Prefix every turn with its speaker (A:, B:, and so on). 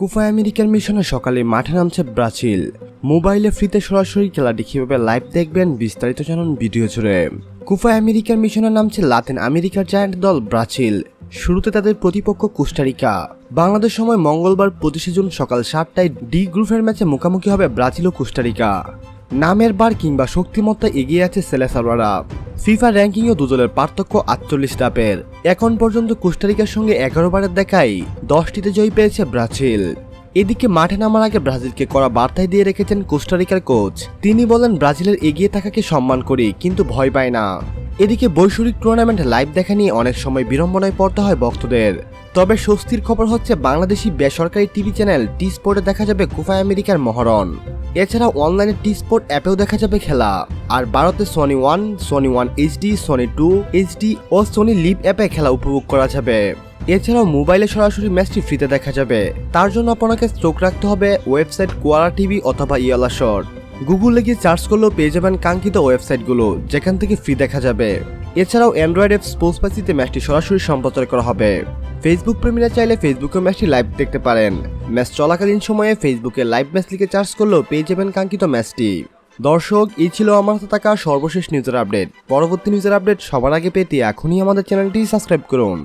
A: কুফা আমেরিকার মিশনে সকালে মাঠে নামছে ব্রাজিল। মোবাইলে ফ্রিতে সরাসরি খেলাটি কীভাবে লাইভ দেখবেন বিস্তারিত জানুন ভিডিও জুড়ে। কুফা আমেরিকার মিশনে নামছে লাতিন আমেরিকার জায়ান্ট দল ব্রাজিল। শুরুতে তাদের প্রতিপক্ষ কোস্টারিকা। বাংলাদেশ সময় মঙ্গলবার পঁচিশে জুন সকাল সাতটায় ডি গ্রুপের ম্যাচে মুখোমুখি হবে ব্রাজিল ও কোস্টারিকা। নামের বার কিংবা শক্তিমত্তা এগিয়ে আছে সেলেসালরা ফিফা র্যাঙ্কিংও দুদলের পার্থক্য আটচল্লিশ ধাপের এখন পর্যন্ত কোস্টারিকার সঙ্গে এগারো বারের দেখাই দশটিতে জয় পেয়েছে ব্রাজিল। এদিকে মাঠে নামার আগে ব্রাজিলকে করা বার্তায় দিয়ে রেখেছেন কোস্টারিকার কোচ। তিনি বলেন, ব্রাজিলের এগিয়ে থাকাকে সম্মান করি, কিন্তু ভয় পায় না। এদিকে বৈশ্বরিক টুর্নামেন্ট লাইভ দেখা নিয়ে অনেক সময় বিড়ম্বনায় পড়তে হয় ভক্তদের। তবে স্বস্তির খবর হচ্ছে, বাংলাদেশি বেসরকারি টিভি চ্যানেল টি স্পোর্টে দেখা যাবে কুফা আমেরিকার মহরণ। এছাড়া অনলাইনে টি স্পোর্ট অ্যাপেও দেখা যাবে খেলা। আর ভারতে Sony one Sony one HD Sony two HD ও সনি লিভ অ্যাপে খেলা উপভোগ করা যাবে। এছাড়াও মোবাইলে সরাসরি ম্যাচটি ফ্রিতে দেখা যাবে। তার জন্য আপনাকে চোখ রাখতে হবে ওয়েবসাইট কোয়ারা টিভি অথবা ইয়ালা শট গুগলে গিয়ে সার্চ করলেও পেয়ে যাবেন কাঙ্ক্ষিত ওয়েবসাইটগুলো, যেখান থেকে ফ্রি দেখা যাবে। এছাড়াও অ্যান্ড্রয়েড অ্যাপ স্পোর্টসপাসিতে ম্যাচটি সরাসরি সম্প্রচার করা হবে। ফেসবুক প্রেমীরা চাইলে ফেসবুকে ম্যাচটি লাইভ দেখতে পারেন। ম্যাচ চলাকালীন সময়ে ফেসবুকে লাইভ ম্যাচ লিখে চার্জ করলেও পেয়ে যাবেন কাঙ্ক্ষিত ম্যাচটি। দর্শক, এই ছিল আমার হাতে থাকা সর্বশেষ নিউজের আপডেট পরবর্তী নিউজের আপডেট সবার আগে পেতে এখনই আমাদের চ্যানেলটি সাবস্ক্রাইব করুন।